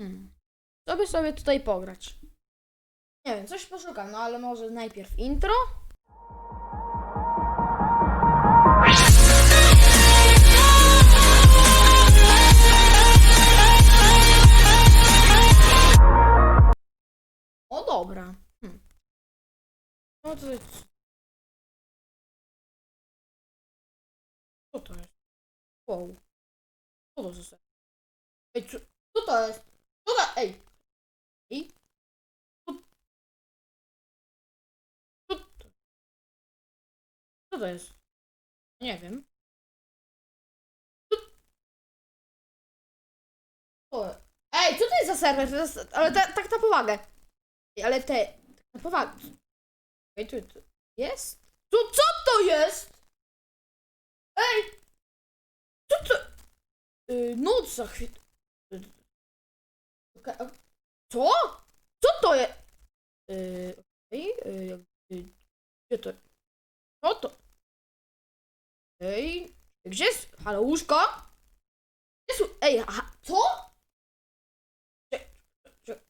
Hmm. Co by sobie tutaj pograć? Nie wiem, coś poszukam, no ale może najpierw intro? O dobra. Hmm. No to jest... Co to jest? Wow. Co to jest? Ej, co, co to jest? To? Ej! Ej! Co, to- to jest? Nie wiem. Co? Ej, co to jest za serwer? To jest, ale ta, tak na powagę. Ej, ale te... Tak na powagę. Ej, tu, tu jest? Co, co to jest? Ej! Co to? Yy, noc za chwilę. Yy, Co? Co to jest? Yy, okej, yy, jakby- gdzie to? Co to? Ej, gdzie jest? Halo, łóżko? Gdzie jest? Ej, aha, co? Cze- cze-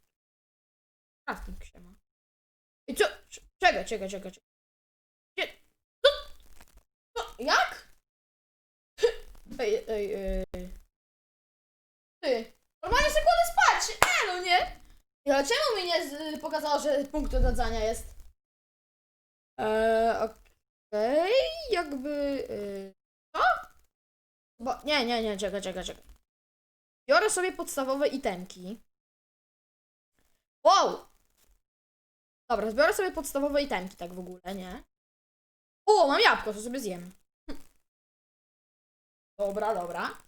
Crafting się ma. I co? Cze- Czekaj, czekaj, czekaj, czekaj. Gdzie? Co? Co? Jak? Ej, ej, ej. Ty, normalnie sobie kładę spać. Nie no, nie? Ale czemu mi nie pokazało, że punkt dodania jest? Eee, okej, jakby... Yy, co? Bo, nie, nie, nie, czekaj, czekaj, czekaj. Biorę sobie podstawowe itemki. Wow! Dobra, zbiorę sobie podstawowe itemki, tak w ogóle, nie? O, mam jabłko, to sobie zjem. Hm. Dobra, dobra.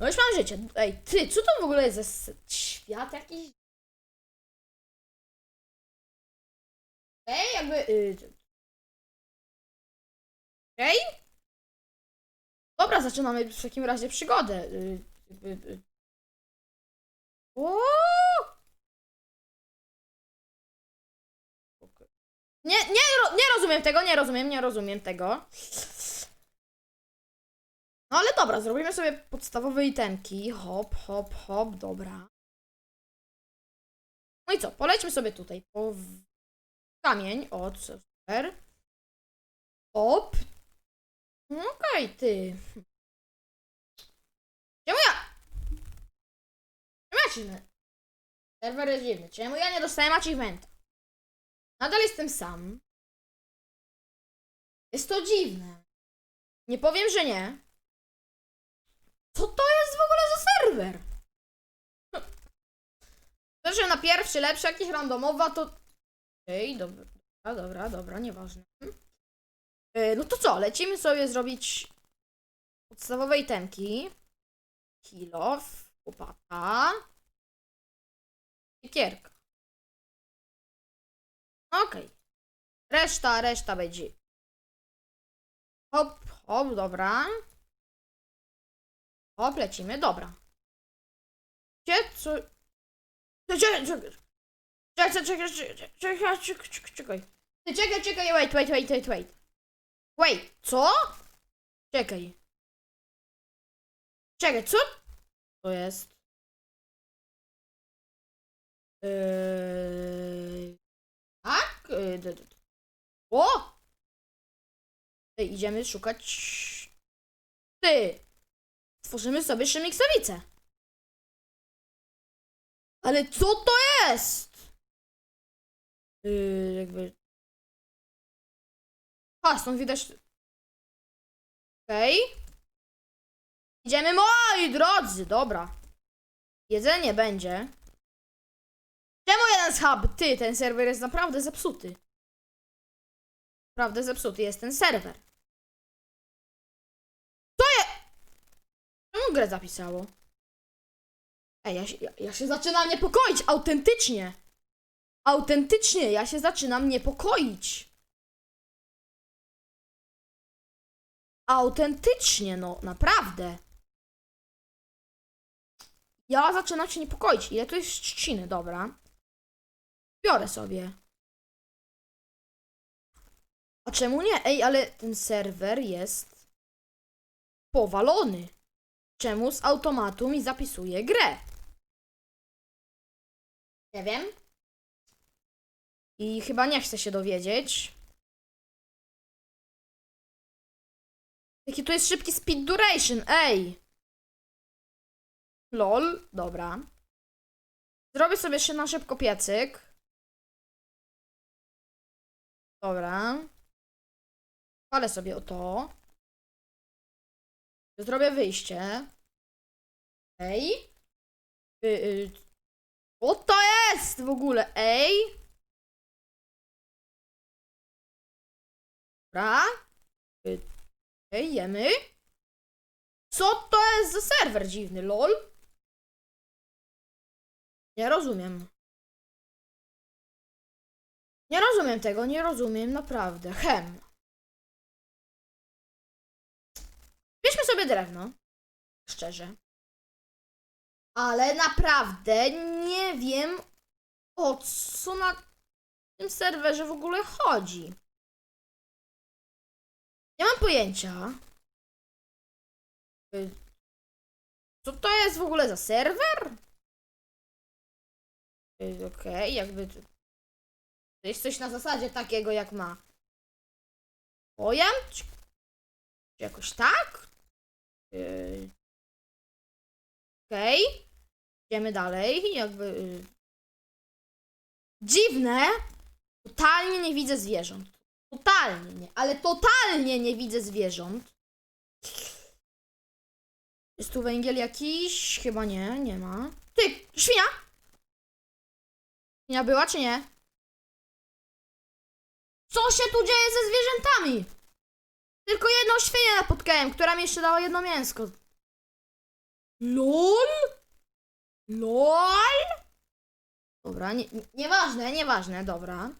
No już mam życie. Ej, ty, co to w ogóle jest za świat jakiś? Ej, jakby... y, Ej? Dobra, zaczynamy w takim razie przygodę. Y, y. Okej. Nie, nie, nie rozumiem tego, nie rozumiem, nie rozumiem tego. No ale dobra, zrobimy sobie podstawowe itemki. Hop, hop, hop, dobra. No i co, polećmy sobie tutaj po kamień. O, super. Hop. No Okej, ty. Czemu ja... Czemu ja dziwny? Serwer jest dziwny. Czemu ja nie dostałem achievementa? Nadal jestem sam. Jest to dziwne. Nie powiem, że nie. Co to jest w ogóle za serwer? To, że na pierwszy lepszy jakiś randomowa to... Ej, dobra, dobra, dobra, nieważne. Yy, no to co, lecimy sobie zrobić podstawowe itemki. Kilof, łopata, siekierka. Okej. Reszta, reszta będzie. Hop, hop, dobra. Hop, lecimy, dobra. Gdzie, co... Czekaj, czekaj, czekaj, czekaj, czekaj. Czekaj, czekaj, wait, wait, wait, wait, wait. Wait, co? Czekaj. Czekaj, co? To jest... Eee... Tak? O! Idziemy szukać... Ty! Tworzymy sobie Szymiksowice. Ale co to jest? Yy, jakby. A, stąd widać. Okej. Idziemy, moi drodzy, dobra. Jedzenie będzie. Czemu jeden schab? Ty, ten serwer jest naprawdę zepsuty. Naprawdę zepsuty jest ten serwer. To je... Grę zapisało? Ej, ja się, ja, ja się zaczynam niepokoić, autentycznie. Autentycznie, ja się zaczynam niepokoić. Autentycznie, no, naprawdę. Ja zaczynam się niepokoić. Ile tu jest trzciny, dobra. Biorę sobie. A czemu nie? Ej, ale ten serwer jest powalony. Czemu z automatu mi zapisuje grę? Nie wiem. I chyba nie chcę się dowiedzieć. Jaki tu jest szybki speed duration, ej! Lol, dobra. Zrobię sobie jeszcze na szybko piecyk. Dobra. Palę sobie o to. Zrobię wyjście. Ej. Y, y, co to jest w ogóle? Ej. Dobra. Y, Ej, jemy. Co to jest za serwer dziwny, lol? Nie rozumiem. Nie rozumiem tego, nie rozumiem, naprawdę. Hem. Sobie drewno. Szczerze. Ale naprawdę nie wiem o co na tym serwerze w ogóle chodzi. Nie mam pojęcia. Co to jest w ogóle za serwer? Y, Okej, jakby. To jest coś na zasadzie takiego jak ma. Pojem? Czy, czy jakoś tak? Okej. Idziemy dalej. Jakby. y, Dziwne. Totalnie nie widzę zwierząt. Totalnie nie, ale totalnie nie widzę zwierząt. Jest tu węgiel jakiś? Chyba nie, nie ma. Ty, świnia! Świnia była czy nie? Co się tu dzieje ze zwierzętami? Tylko jedną świnię napotkałem, która mi jeszcze dała jedno mięsko. LOL? LOL? Dobra, nie, nie- nieważne, nieważne, dobra.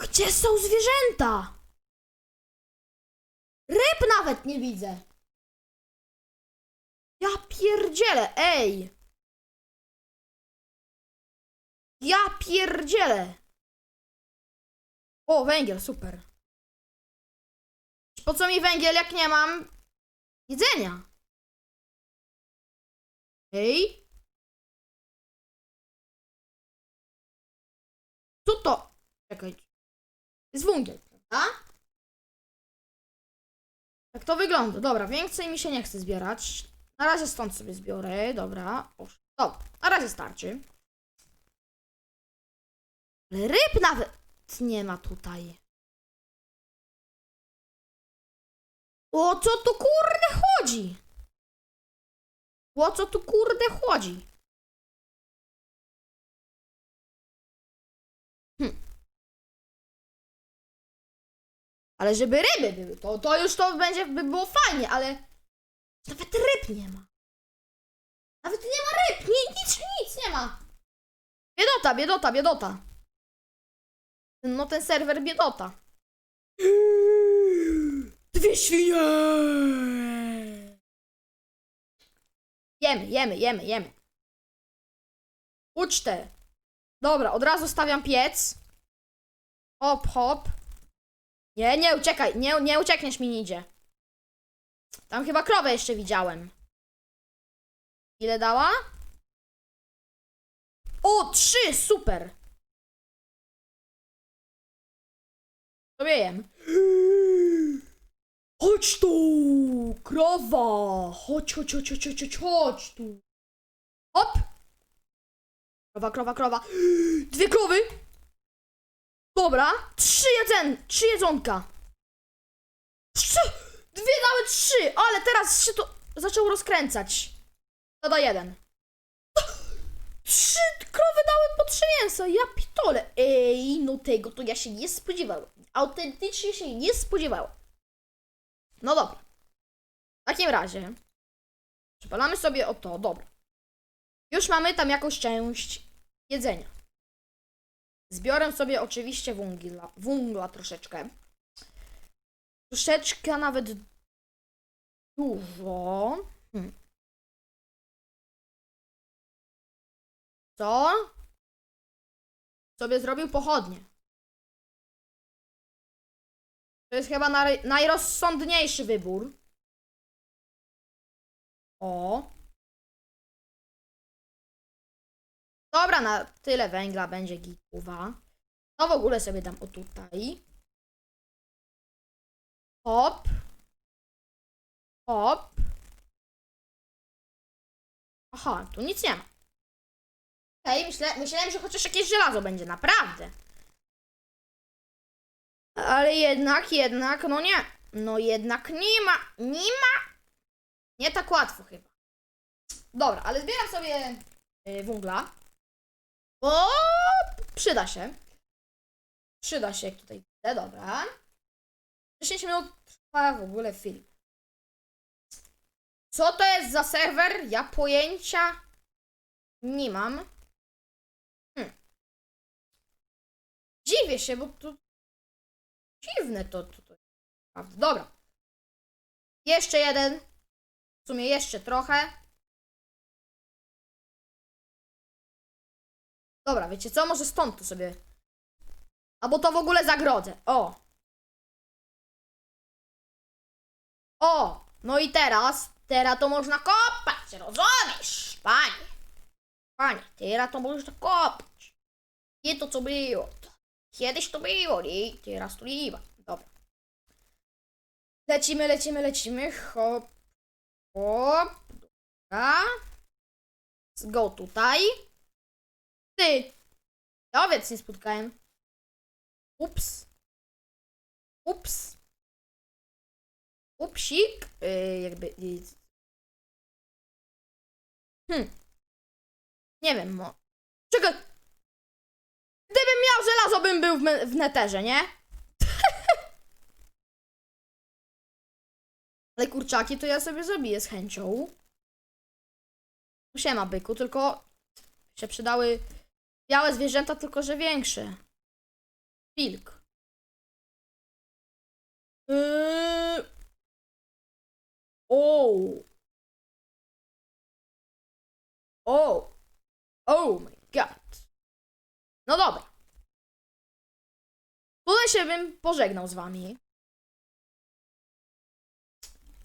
Gdzie są zwierzęta? Ryb nawet nie widzę. Ja pierdzielę, ej. Ja pierdzielę. O, węgiel, super. Po co mi węgiel, jak nie mam jedzenia? Ej. Co to? Czekaj. Jest węgiel, prawda? Tak to wygląda. Dobra, więcej mi się nie chce zbierać. Na razie stąd sobie zbiorę. Dobra. O, dobra, na razie starczy. Ryb nawet nie ma tutaj. O co tu kurde chodzi? O co tu kurde chodzi? Hm. Ale żeby ryby były, to, to już to będzie, by było fajnie, ale nawet ryb nie ma. Nawet nie ma ryb, nie, nic, nic nie ma. Biedota, biedota, biedota. No ten serwer biedota. Dwie świnie! Jemy, jemy, jemy, jemy. Ucztę. Dobra, od razu stawiam piec. Hop, hop. Nie, nie uciekaj, nie, nie uciekniesz mi nigdzie. Tam chyba krowę jeszcze widziałem. Ile dała? O, trzy, super. Sobie jem. Chodź tu, krowa. Chodź, chodź, chodź, chodź, chodź, chodź, tu. Hop. Krowa, krowa, krowa. Dwie krowy. Dobra, trzy jedzen, trzy jedzonka. Dwie dały trzy, ale teraz się to zaczęło rozkręcać. Doda jeden. Trzy krowy dały po trzy mięsa, ja pitole. Ej, no tego to ja się nie spodziewałem. Autentycznie się nie spodziewałem. No dobra. W takim razie przypalamy sobie o to, dobra. Już mamy tam jakąś część jedzenia. Zbiorę sobie oczywiście węgla, węgla troszeczkę. Troszeczkę nawet dużo. Hmm. Co? Sobie zrobił pochodnie. To jest chyba naj, najrozsądniejszy wybór. O. Dobra, na tyle węgla będzie gituwa. To w ogóle sobie dam o tutaj. Hop. Hop. Aha, tu nic nie ma. Okej, myślę, myślałem, że chociaż jakieś żelazo będzie, naprawdę. Ale jednak, jednak, no nie. No jednak nie ma, nie ma. Nie tak łatwo chyba. Dobra, ale zbieram sobie y, węgla. Bo przyda się. Przyda się, jak tutaj widzę, dobra. 10 minut trwa w ogóle film. Co to jest za serwer? Ja pojęcia nie mam. Hmm. Dziwię się, bo to dziwne to. to, to. Dobra. Jeszcze jeden. W sumie jeszcze trochę. Dobra, wiecie co? Może stąd to sobie. Albo to w ogóle zagrodzę. O. O. No i teraz. Teraz to można kopać. Rozumiesz? Panie. Panie, teraz to można kopać. Nie to co było. Kiedyś to było, nie? Teraz to nie ma. Dobra. Lecimy, lecimy, lecimy. Hop. Hop. Dobra. Let's Go tutaj. Ty! Ja owiec nie spotkałem. Ups. Ups. Upsik. Yy, jakby... yy. Hmm. Nie wiem, mo... Czekaj! Gdybym miał żelazo, bym był w, w neterze, nie? Ale kurczaki to ja sobie zabiję z chęcią. Siema byku, tylko się przydały białe zwierzęta, tylko że większe. Wilk. Yy... O. O. Oh my god. No dobra. Tutaj się bym pożegnał z wami.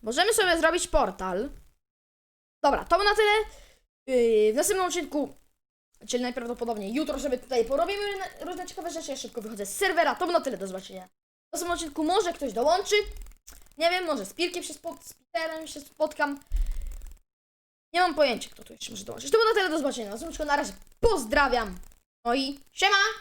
Możemy sobie zrobić portal. Dobra, to na tyle. Yy, w następnym odcinku, czyli najprawdopodobniej jutro sobie tutaj porobimy różne ciekawe rzeczy. Ja szybko wychodzę z serwera. To na tyle do zobaczenia. W następnym odcinku może ktoś dołączy. Nie wiem, może z Pirkiem się spot, z Peterem się spotkam. Nie mam pojęcia, kto tu jeszcze może dołączyć. To by na tyle do zobaczenia. Na razie pozdrawiam. No i siema!